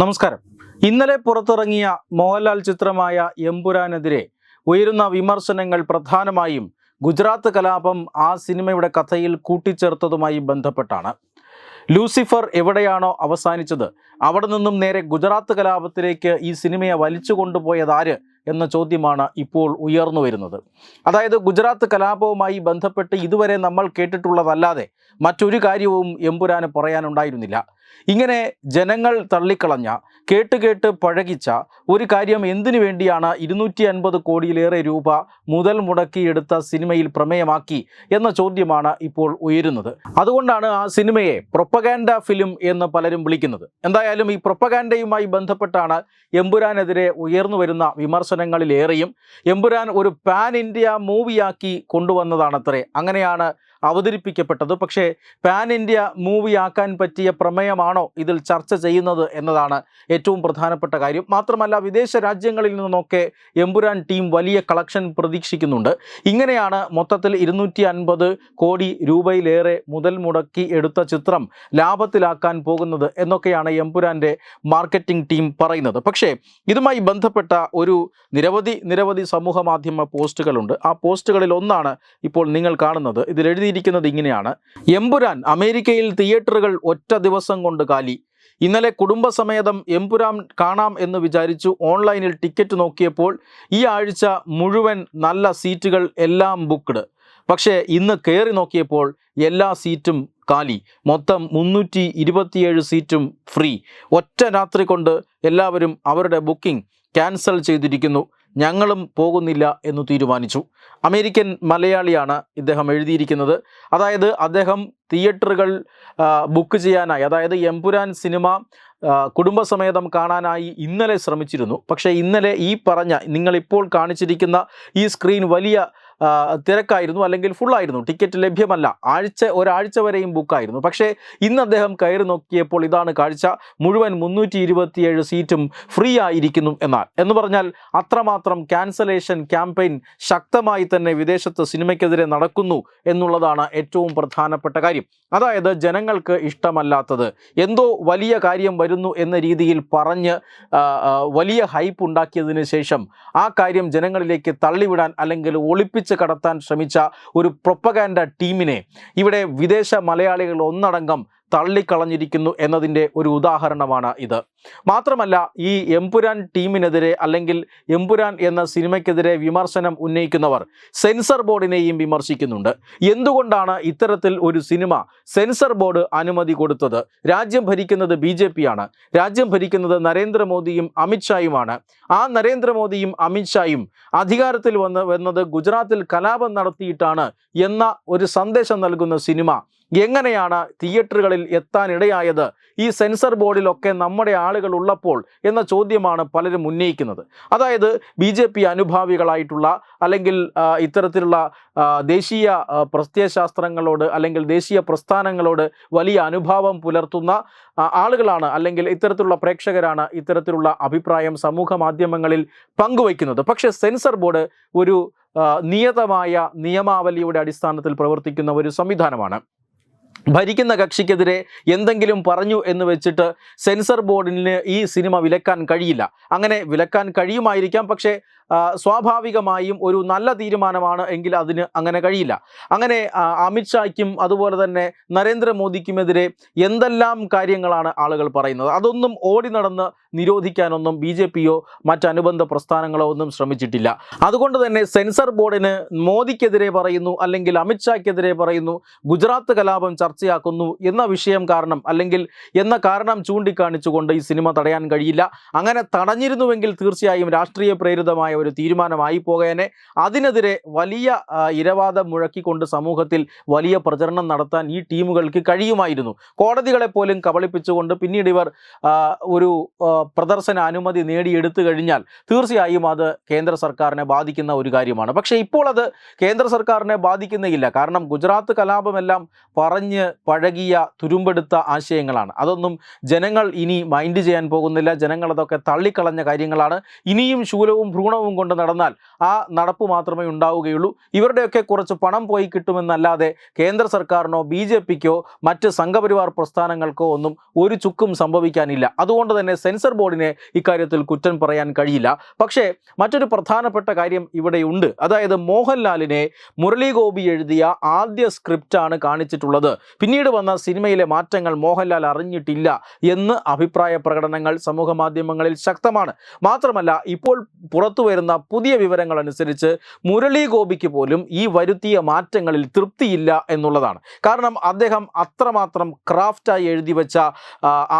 നമസ്കാരം. ഇന്നലെ പുറത്തിറങ്ങിയ മോഹൻലാൽ ചിത്രമായ എമ്പുരാനെതിരെ ഉയരുന്ന വിമർശനങ്ങൾ പ്രധാനമായും ഗുജറാത്ത് കലാപം ആ സിനിമയുടെ കഥയിൽ കൂട്ടിച്ചേർത്തതുമായി ബന്ധപ്പെട്ടാണ്. ലൂസിഫർ എവിടെയാണോ അവസാനിച്ചത് അവിടെ നിന്നും നേരെ ഗുജറാത്ത് കലാപത്തിലേക്ക് ഈ സിനിമയെ വലിച്ചു കൊണ്ടുപോയതാര് എന്ന ചോദ്യമാണ് ഇപ്പോൾ ഉയർന്നു വരുന്നത്. അതായത് ഗുജറാത്ത് കലാപവുമായി ബന്ധപ്പെട്ട് ഇതുവരെ നമ്മൾ കേട്ടിട്ടുള്ളതല്ലാതെ മറ്റൊരു കാര്യവും എമ്പുരാന് പറയാനുണ്ടായിരുന്നില്ല. ഇങ്ങനെ ജനങ്ങൾ തള്ളിക്കളഞ്ഞ കേട്ട് കേട്ട് പഴകിച്ച ഒരു കാര്യം എന്തിനു വേണ്ടിയാണ് ഇരുന്നൂറ്റി അൻപത് കോടിയിലേറെ രൂപ മുതൽ മുടക്കിയെടുത്ത സിനിമയിൽ പ്രമേയമാക്കി എന്ന ചോദ്യമാണ് ഇപ്പോൾ ഉയരുന്നത്. അതുകൊണ്ടാണ് ആ സിനിമയെ പ്രൊപ്പഗാൻഡ ഫിലിം എന്ന് പലരും വിളിക്കുന്നത്. എന്തായാലും ഈ പ്രൊപ്പഗാൻഡയുമായി ബന്ധപ്പെട്ടാണ് എമ്പുരാനെതിരെ ഉയർന്നു വരുന്ന വിമർശനങ്ങളിലേറെയും എമ്പുരാൻ ഒരു പാൻ ഇന്ത്യ മൂവിയാക്കി കൊണ്ടുവന്നതാണത്രേ. അങ്ങനെയാണ് അവതരിപ്പിക്കപ്പെട്ടത്. പക്ഷേ പാൻ ഇന്ത്യ മൂവിയാക്കാൻ പറ്റിയ പ്രമേയമാണോ ഇതിൽ ചർച്ച ചെയ്യുന്നത് എന്നതാണ് ഏറ്റവും പ്രധാനപ്പെട്ട കാര്യം. മാത്രമല്ല വിദേശ രാജ്യങ്ങളിൽ നിന്നൊക്കെ എമ്പുരാൻ ടീം വലിയ കളക്ഷൻ പ്രതീക്ഷിക്കുന്നുണ്ട്. ഇങ്ങനെയാണ് മൊത്തത്തിൽ ഇരുന്നൂറ്റി അൻപത് കോടി രൂപയിലേറെ മുതൽ മുടക്കി എടുത്ത ചിത്രം ലാഭത്തിലാക്കാൻ പോകുന്നത് എന്നൊക്കെയാണ് എമ്പുരാന്റെ മാർക്കറ്റിംഗ് ടീം പറയുന്നത്. പക്ഷേ ഇതുമായി ബന്ധപ്പെട്ട ഒരു നിരവധി നിരവധി സമൂഹ മാധ്യമ പോസ്റ്റുകളുണ്ട്. ആ പോസ്റ്റുകളിൽ ഒന്നാണ് ഇപ്പോൾ നിങ്ങൾ കാണുന്നത്. ഇതിൽ എഴുതിയിരിക്കുന്നത് ഇങ്ങനെയാണ്. എമ്പുരാൻ അമേരിക്കയിൽ തിയേറ്ററുകൾ ഒറ്റ ദിവസം കൊണ്ട് കാലി. ഇന്നലെ കുടുംബസമേതം എമ്പുരാൻ കാണാം എന്ന് വിചാരിച്ചു ഓൺലൈനിൽ ടിക്കറ്റ് നോക്കിയപ്പോൾ ഈ ആഴ്ച മുഴുവൻ നല്ല സീറ്റുകൾ എല്ലാം ബുക്ക്ഡ്. പക്ഷേ ഇന്ന് കയറി നോക്കിയപ്പോൾ എല്ലാ സീറ്റും കാലി. മൊത്തം മുന്നൂറ്റി ഇരുപത്തിയേഴ് സീറ്റും ഫ്രീ. ഒറ്റ രാത്രി കൊണ്ട് എല്ലാവരും അവരുടെ ബുക്കിംഗ് ക്യാൻസൽ ചെയ്തിരിക്കുന്നു. ഞങ്ങളും പോകുന്നില്ല എന്ന് തീരുമാനിച്ചു. അമേരിക്കൻ മലയാളിയാണ് ഇദ്ദേഹം എഴുതിയിരിക്കുന്നത്. അതായത് അദ്ദേഹം തിയേറ്ററുകൾ ബുക്ക് ചെയ്യാനായി അതായത് എംപുരാൻ സിനിമ കുടുംബസമേതം കാണാനായി ഇന്നലെ ശ്രമിച്ചിരുന്നു. പക്ഷേ ഇന്നലെ ഈ പറഞ്ഞ നിങ്ങളിപ്പോൾ കാണിച്ചിരിക്കുന്ന ഈ സ്ക്രീൻ വലിയ തിരക്കായിരുന്നു അല്ലെങ്കിൽ ഫുള്ളായിരുന്നു ടിക്കറ്റ് ലഭ്യമല്ല. ആഴ്ച ഒരാഴ്ച വരെയും ബുക്കായിരുന്നു പക്ഷേ ഇന്ന് അദ്ദേഹം കയറി നോക്കിയപ്പോൾ ഇതാണ് കാഴ്ച. മുഴുവൻ മുന്നൂറ്റി ഇരുപത്തിയേഴ് സീറ്റും ഫ്രീ ആയിരിക്കുന്നു എന്നാൽ. എന്ന് പറഞ്ഞാൽ അത്രമാത്രം ക്യാൻസലേഷൻ ക്യാമ്പയിൻ ശക്തമായി തന്നെ വിദേശത്ത് സിനിമയ്ക്കെതിരെ നടക്കുന്നു എന്നുള്ളതാണ് ഏറ്റവും പ്രധാനപ്പെട്ട കാര്യം. അതായത് ജനങ്ങൾക്ക് ഇഷ്ടമല്ലാത്തത്. എന്തോ വലിയ കാര്യം വരുന്നു എന്ന രീതിയിൽ പറഞ്ഞ് വലിയ ഹൈപ്പ് ഉണ്ടാക്കിയതിന് ശേഷം ആ കാര്യം ജനങ്ങളിലേക്ക് തള്ളിവിടാൻ അല്ലെങ്കിൽ ഒളിപ്പിച്ച് കടത്താൻ ശ്രമിച്ച ഒരു പ്രൊപ്പഗാൻഡ ടീമിനെ ഇവിടെ വിദേശ മലയാളികൾ ഒന്നടങ്കം തള്ളിക്കളഞ്ഞിരിക്കുന്നു എന്നതിന്റെ ഒരു ഉദാഹരണമാണ് ഇത്. മാത്രമല്ല ഈ എംപുരാൻ ടീമിനെതിരെ അല്ലെങ്കിൽ എംപുരാൻ എന്ന സിനിമയ്ക്കെതിരെ വിമർശനം ഉന്നയിക്കുന്നവർ സെൻസർ ബോർഡിനെയും വിമർശിക്കുന്നുണ്ട്. എന്തുകൊണ്ടാണ് ഇത്തരത്തിൽ ഒരു സിനിമ സെൻസർ ബോർഡ് അനുമതി കൊടുത്തത്? രാജ്യം ഭരിക്കുന്നത് ബി ആണ് രാജ്യം ഭരിക്കുന്നത് നരേന്ദ്രമോദിയും അമിത്ഷായുമാണ്. ആ നരേന്ദ്രമോദിയും അമിത്ഷായും അധികാരത്തിൽ വന്ന് വന്നത് ഗുജറാത്തിൽ കലാപം നടത്തിയിട്ടാണ് എന്ന ഒരു സന്ദേശം നൽകുന്ന സിനിമ എങ്ങനെയാണ് തിയേറ്ററുകളിൽ എത്താനിടയായത്? ഈ സെൻസർ ബോർഡിലൊക്കെ നമ്മുടെ ആളുകൾ ഉള്ളപ്പോൾ എന്ന ചോദ്യമാണ് പലരും ഉന്നയിക്കുന്നത്. അതായത് ബി ജെ പി അനുഭാവികളായിട്ടുള്ള അല്ലെങ്കിൽ ഇത്തരത്തിലുള്ള ദേശീയ പ്രത്യയശാസ്ത്രങ്ങളോട് അല്ലെങ്കിൽ ദേശീയ പ്രസ്ഥാനങ്ങളോട് വലിയ അനുഭാവം പുലർത്തുന്ന ആളുകളാണ് അല്ലെങ്കിൽ ഇത്തരത്തിലുള്ള പ്രേക്ഷകരാണ് ഇത്തരത്തിലുള്ള അഭിപ്രായം സമൂഹ മാധ്യമങ്ങളിൽ പങ്കുവയ്ക്കുന്നത്. പക്ഷേ സെൻസർ ബോർഡ് ഒരു നിയതമായ നിയമാവലിയുടെ അടിസ്ഥാനത്തിൽ പ്രവർത്തിക്കുന്ന ഒരു സംവിധാനമാണ്. ഭരിക്കുന്ന കക്ഷിക്കെതിരെ എന്തെങ്കിലും പറഞ്ഞു എന്ന് വെച്ചിട്ട് സെൻസർ ബോർഡിന് ഈ സിനിമ വിലക്കാൻ കഴിയില്ല. അങ്ങനെ വിലക്കാൻ കഴിയുമായിരിക്കാം പക്ഷേ സ്വാഭാവികമായും ഒരു നല്ല തീരുമാനമാണ് എങ്കിൽ അതിന് അങ്ങനെ കഴിയില്ല. അങ്ങനെ അമിത്ഷായ്ക്കും അതുപോലെ തന്നെ നരേന്ദ്രമോദിക്കുമെതിരെ എന്തെല്ലാം കാര്യങ്ങളാണ് ആളുകൾ പറയുന്നത്? അതൊന്നും ഓടി നടന്ന് നിരോധിക്കാനൊന്നും ബി ജെ പിയോ മറ്റനുബന്ധ പ്രസ്ഥാനങ്ങളോ ഒന്നും ശ്രമിച്ചിട്ടില്ല. അതുകൊണ്ട് തന്നെ സെൻസർ ബോർഡിന് മോദിക്കെതിരെ പറയുന്നു അല്ലെങ്കിൽ അമിത്ഷായ്ക്കെതിരെ പറയുന്നു ഗുജറാത്ത് കലാപം ചർച്ചയാക്കുന്നു എന്ന വിഷയം കാരണം അല്ലെങ്കിൽ എന്ന കാരണം ചൂണ്ടിക്കാണിച്ചുകൊണ്ട് ഈ സിനിമ തടയാൻ കഴിയില്ല. അങ്ങനെ തടഞ്ഞിരുന്നുവെങ്കിൽ തീർച്ചയായും രാഷ്ട്രീയ പ്രേരിതമായ ഒരു തീരുമാനമായി പോകേനെ. അതിനെതിരെ വലിയ ഇരവാദം മുഴക്കിക്കൊണ്ട് സമൂഹത്തിൽ വലിയ പ്രചരണം നടത്താൻ ഈ ടീമുകൾക്ക് കഴിയുമായിരുന്നു. കോടതികളെ പോലും കബളിപ്പിച്ചുകൊണ്ട് പിന്നീട് ഇവർ ഒരു പ്രദർശന അനുമതി നേടിയെടുത്തു കഴിഞ്ഞാൽ തീർച്ചയായും അത് കേന്ദ്ര സർക്കാരിനെ ബാധിക്കുന്ന ഒരു കാര്യമാണ്. പക്ഷേ ഇപ്പോൾ അത് കേന്ദ്ര സർക്കാരിനെ ബാധിക്കുന്നില്ല കാരണം ഗുജറാത്ത് കലാപമെല്ലാം പറഞ്ഞ് പഴകിയ തുരുമ്പെടുത്ത ആശയങ്ങളാണ്. അതൊന്നും ജനങ്ങൾ ഇനി മൈൻഡ് ചെയ്യാൻ പോകുന്നില്ല. ജനങ്ങൾ അതൊക്കെ തള്ളിക്കളഞ്ഞ കാര്യങ്ങളാണ്. ഇനിയും ശൂലവും ഭ്രൂണവും കൊണ്ട് നടന്നാൽ ആ നടപ്പ് മാത്രമേ ഉണ്ടാവുകയുള്ളൂ. ഇവരുടെയൊക്കെ കുറച്ച് പണം പോയി കിട്ടുമെന്നല്ലാതെ കേന്ദ്ര സർക്കാരിനോ ബി ജെ പിക്കോ മറ്റ് സംഘപരിവാർ പ്രസ്ഥാനങ്ങൾക്കോ ഒന്നും ഒരു ചുക്കും സംഭവിക്കാനില്ല. അതുകൊണ്ട് തന്നെ സെൻസർ ബോർഡിനെ ഇക്കാര്യത്തിൽ കുറ്റം പറയാൻ കഴിയില്ല. പക്ഷേ മറ്റൊരു പ്രധാനപ്പെട്ട കാര്യം ഇവിടെയുണ്ട്. അതായത് മോഹൻലാലിനെ മുരളി ഗോപി എഴുതിയ ആദ്യ സ്ക്രിപ്റ്റാണ് കാണിച്ചിട്ടുള്ളത്. പിന്നീട് വന്ന സിനിമയിലെ മാറ്റങ്ങൾ മോഹൻലാൽ അറിഞ്ഞിട്ടില്ല എന്ന് അഭിപ്രായ പ്രകടനങ്ങൾ സമൂഹ മാധ്യമങ്ങളിൽ ശക്തമാണ്. മാത്രമല്ല ഇപ്പോൾ പുറത്തു വരുന്ന പുതിയ വിവരങ്ങൾ അനുസരിച്ച് മുരളി ഗോപിക്ക് പോലും ഈ വരുത്തിയ മാറ്റങ്ങളിൽ തൃപ്തിയില്ല എന്നുള്ളതാണ്. കാരണം അദ്ദേഹം അത്രമാത്രം ക്രാഫ്റ്റായി എഴുതി വെച്ച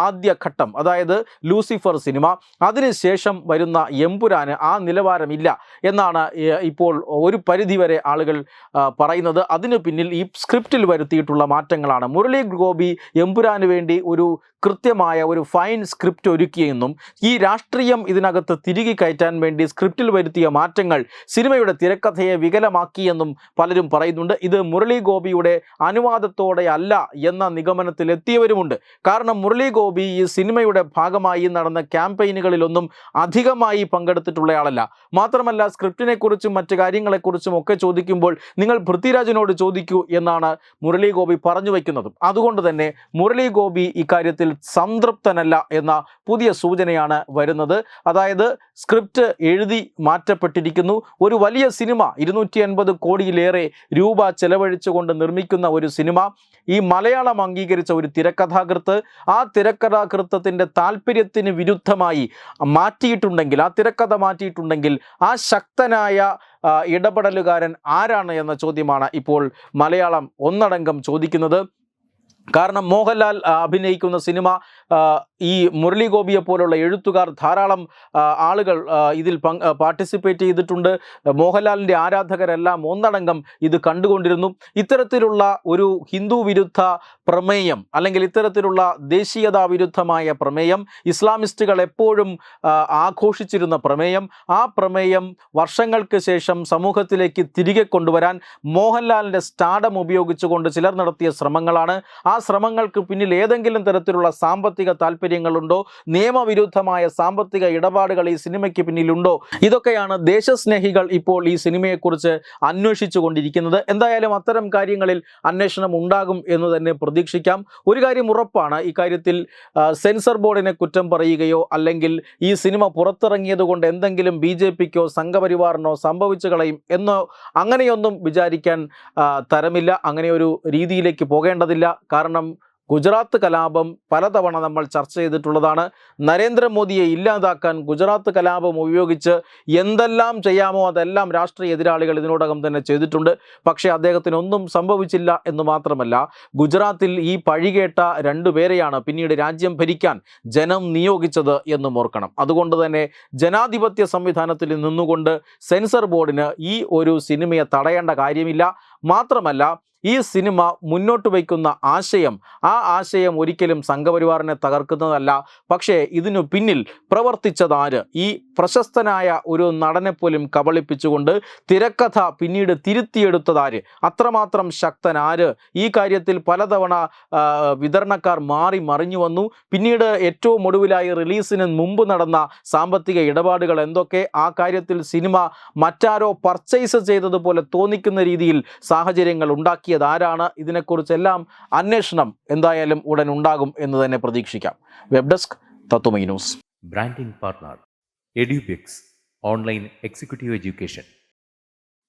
ആദ്യഘട്ടം ആദ്യ ഘട്ടം അതായത് ലൂസിഫർ സിനിമ അതിനുശേഷം വരുന്ന എമ്പുരാന് ആ നിലവാരമില്ല എന്നാണ് ഇപ്പോൾ ഒരു പരിധിവരെ ആളുകൾ പറയുന്നത്. അതിനു പിന്നിൽ ഈ സ്ക്രിപ്റ്റിൽ വരുത്തിയിട്ടുള്ള മാറ്റങ്ങളാണ്. മുരളി ഗോപി എമ്പുരാന് വേണ്ടി ഒരു കൃത്യമായ ഒരു ഫൈൻ സ്ക്രിപ്റ്റ് ഒരുക്കിയെന്നും ഈ രാഷ്ട്രീയം ഇതിനകത്ത് തിരികെ കയറ്റാൻ വേണ്ടി സ്ക്രിപ്റ്റിൽ വരുത്തിയ മാറ്റങ്ങൾ സിനിമയുടെ തിരക്കഥയെ വികലമാക്കിയെന്നും പലരും പറയുന്നുണ്ട്. ഇത് മുരളി ഗോപിയുടെ അനുവാദത്തോടെ അല്ല എന്ന നിഗമനത്തിലെത്തിയവരുമുണ്ട്. കാരണം മുരളി ഗോപി ഈ സിനിമയുടെ ഭാഗമായി നടന്ന ക്യാമ്പയിനുകളിലൊന്നും അധികമായി പങ്കെടുത്തിട്ടുള്ളയാളല്ല. മാത്രമല്ല സ്ക്രിപ്റ്റിനെ കുറിച്ചും മറ്റു കാര്യങ്ങളെക്കുറിച്ചും ഒക്കെ ചോദിക്കുമ്പോൾ നിങ്ങൾ പൃഥ്വിരാജിനോട് ചോദിക്കൂ എന്നാണ് മുരളി ഗോപി പറഞ്ഞു വയ്ക്കുന്നതും. അതുകൊണ്ട് തന്നെ മുരളി ഗോപി ഇക്കാര്യത്തിൽ സംതൃപ്തനല്ല എന്ന പുതിയ സൂചനയാണ് വരുന്നത്. അതായത് സ്ക്രിപ്റ്റ് എഴുതി മാറ്റപ്പെട്ടിരിക്കുന്നു. ഒരു വലിയ സിനിമ ഇരുന്നൂറ്റി അൻപത് കോടിയിലേറെ രൂപ ചെലവഴിച്ചുകൊണ്ട് നിർമ്മിക്കുന്ന ഒരു സിനിമ ഈ മലയാളം അംഗീകരിച്ച ഒരു തിരക്കഥാകൃത്ത് ആ തിരക്കഥാകൃത്തത്തിന്റെ താല്പര്യത്തിന് വിരുദ്ധമായി മാറ്റിയിട്ടുണ്ടെങ്കിൽ ആ തിരക്കഥ മാറ്റിയിട്ടുണ്ടെങ്കിൽ ആ ശക്തനായ ഇടപെടലുകാരൻ ആരാണ് എന്ന ചോദ്യമാണ് ഇപ്പോൾ മലയാളം ഒന്നടങ്കം ചോദിക്കുന്നത്. കാരണം മോഹൻലാൽ അഭിനയിക്കുന്ന സിനിമ ഈ മുരളി ഗോപിയെ പോലുള്ള എഴുത്തുകാർ ധാരാളം ആളുകൾ ഇതിൽ പാർട്ടിസിപ്പേറ്റ് ചെയ്തിട്ടുണ്ട്. മോഹൻലാലിന്റെ ആരാധകരെല്ലാം ഒന്നടങ്കം ഇത് കണ്ടുകൊണ്ടിരുന്നു. ഇത്തരത്തിലുള്ള ഒരു ഹിന്ദു വിരുദ്ധ പ്രമേയം അല്ലെങ്കിൽ ഇത്തരത്തിലുള്ള ദേശീയതാ വിരുദ്ധമായ പ്രമേയം ഇസ്ലാമിസ്റ്റുകൾ എപ്പോഴും ആഘോഷിച്ചിരുന്ന പ്രമേയം ആ പ്രമേയം വർഷങ്ങൾക്ക് ശേഷം സമൂഹത്തിലേക്ക് തിരികെ കൊണ്ടുവരാൻ മോഹൻലാലിന്റെ സ്റ്റാഡം ഉപയോഗിച്ചുകൊണ്ട് ചിലർ നടത്തിയ ശ്രമങ്ങളാണ്. ആ ശ്രമങ്ങൾക്ക് പിന്നിൽ ഏതെങ്കിലും തരത്തിലുള്ള സാമ്പത്തിക താല്പര്യങ്ങളുണ്ടോ നിയമവിരുദ്ധമായ സാമ്പത്തിക ഇടപാടുകൾ ഈ സിനിമയ്ക്ക് പിന്നിലുണ്ടോ? ഇതൊക്കെയാണ് ദേശസ്നേഹികൾ ഇപ്പോൾ ഈ സിനിമയെക്കുറിച്ച് അന്വേഷിച്ചു കൊണ്ടിരിക്കുന്നത് എന്തായാലും അത്തരം കാര്യങ്ങളിൽ അന്വേഷണം ഉണ്ടാകും എന്ന് തന്നെ പ്രതീക്ഷിക്കാം. ഒരു കാര്യം ഉറപ്പാണ് ഇക്കാര്യത്തിൽ സെൻസർ ബോർഡിനെ കുറ്റം പറയുകയോ അല്ലെങ്കിൽ ഈ സിനിമ പുറത്തിറങ്ങിയതുകൊണ്ട് എന്തെങ്കിലും ബി ജെ പിക്കോ സംഘപരിവാറിനോ സംഭവിച്ചു കളയും എന്നോ അങ്ങനെയൊന്നും വിചാരിക്കാൻ തരമില്ല. അങ്ങനെ ഒരു രീതിയിലേക്ക് പോകേണ്ടതില്ല. കാരണം ഗുജറാത്ത് കലാപം പലതവണ നമ്മൾ ചർച്ച ചെയ്തിട്ടുള്ളതാണ്. നരേന്ദ്രമോദിയെ ഇല്ലാതാക്കാൻ ഗുജറാത്ത് കലാപം ഉപയോഗിച്ച് എന്തെല്ലാം ചെയ്യാമോ അതെല്ലാം രാഷ്ട്രീയ എതിരാളികൾ ഇതിനോടകം തന്നെ ചെയ്തിട്ടുണ്ട്. പക്ഷേ അദ്ദേഹത്തിന് ഒന്നും സംഭവിച്ചില്ല എന്ന് മാത്രമല്ല ഗുജറാത്തിൽ ഈ പഴികേട്ട രണ്ടുപേരെയാണ് പിന്നീട് രാജ്യം ഭരിക്കാൻ ജനം നിയോഗിച്ചത് എന്നും ഓർക്കണം. അതുകൊണ്ട് തന്നെ ജനാധിപത്യ സംവിധാനത്തിൽ നിന്നുകൊണ്ട് സെൻസർ ബോർഡിന് ഈ ഒരു സിനിമയെ തടയേണ്ട കാര്യമില്ല. മാത്രമല്ല ഈ സിനിമ മുന്നോട്ട് വയ്ക്കുന്ന ആശയം ആ ആശയം ഒരിക്കലും സംഘപരിവാറിനെ തകർക്കുന്നതല്ല. പക്ഷേ ഇതിനു പിന്നിൽ പ്രവർത്തിച്ചതാര്? ഈ പ്രശസ്തനായ ഒരു നടനെ പോലും കബളിപ്പിച്ചുകൊണ്ട് തിരക്കഥ പിന്നീട് തിരുത്തിയെടുത്തതാര്? അത്രമാത്രം ശക്തനാര്? ഈ കാര്യത്തിൽ പലതവണ വിതരണക്കാർ മാറി മറിഞ്ഞു വന്നു. പിന്നീട് ഏറ്റവും ഒടുവിലായി റിലീസിന് മുമ്പ് നടന്ന സാമ്പത്തിക ഇടപാടുകൾ എന്തൊക്കെ? ആ കാര്യത്തിൽ സിനിമ മറ്റാരോ പർച്ചേസ് ചെയ്തതുപോലെ തോന്നിക്കുന്ന രീതിയിൽ സാഹചര്യങ്ങൾ ഉണ്ടാക്കിയത് ആരാണ്? ഇതിനെക്കുറിച്ചെല്ലാം അന്വേഷണം എന്തായാലും ഉടൻ ഉണ്ടാകും എന്ന് തന്നെ പ്രതീക്ഷിക്കാം. Web desk Tatwamayi news. Branding partner Edubix online executive education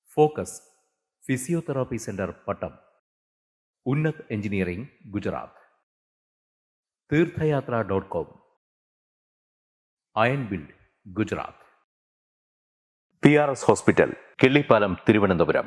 focus physiotherapy centre Pattom Unnat engineering Gujarat Theerthayathra dot com iron build Gujarat P R S hospital Killipalam Thiruvananthapuram